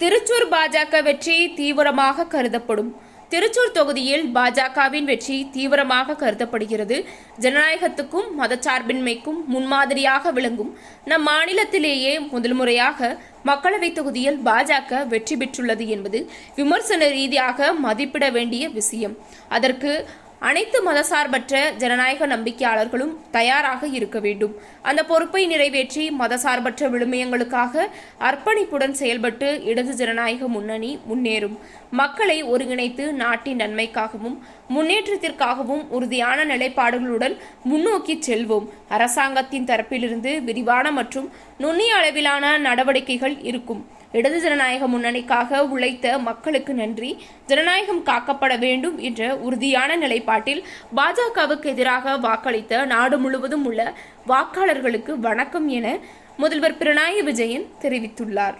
திருச்சூர் பாஜக வெற்றி தீவிரமாக கருதப்படும். திருச்சூர் தொகுதியில் பாஜகவின் வெற்றி தீவிரமாக கருதப்படுகிறது. ஜனநாயகத்துக்கும் மதச்சார்பின்மைக்கும் முன்மாதிரியாக விளங்கும் நம் மாநிலத்திலேயே முதல் முறையாக மக்களவைத் தொகுதியில் பாஜக வெற்றி பெற்றுள்ளது என்பது விமர்சன ரீதியாக மதிப்பிட வேண்டிய விஷயம். அதற்கு அனைத்து மதசார்பற்ற ஜனநாயக நம்பிக்கையாளர்களும் தயாராக இருக்க வேண்டும். அந்த பொறுப்பை நிறைவேற்றி மதசார்பற்ற விழுமியங்களுக்காக அர்ப்பணிப்புடன் செயல்பட்டு இடது ஜனநாயக முன்னணி முன்னேறும். மக்களை ஒருங்கிணைத்து நாட்டின் நன்மைக்காகவும் முன்னேற்றத்திற்காகவும் உறுதியான நிலைப்பாடுகளுடன் முன்னோக்கி செல்வோம். அரசாங்கத்தின் தரப்பிலிருந்து விரிவான மற்றும் நுண்ணிய அளவிலான நடவடிக்கைகள் இருக்கும். இடது ஜனநாயக முன்னணிக்காக உழைத்த மக்களுக்கு நன்றி. ஜனநாயகம் காக்கப்பட வேண்டும் என்ற உறுதியான நிலைப்பாட்டில் பாஜகவுக்கு எதிராக வாக்களித்த நாடு முழுவதும் உள்ள வாக்காளர்களுக்கு வணக்கம் என முதல்வர் பினராயி விஜயன் தெரிவித்துள்ளார்.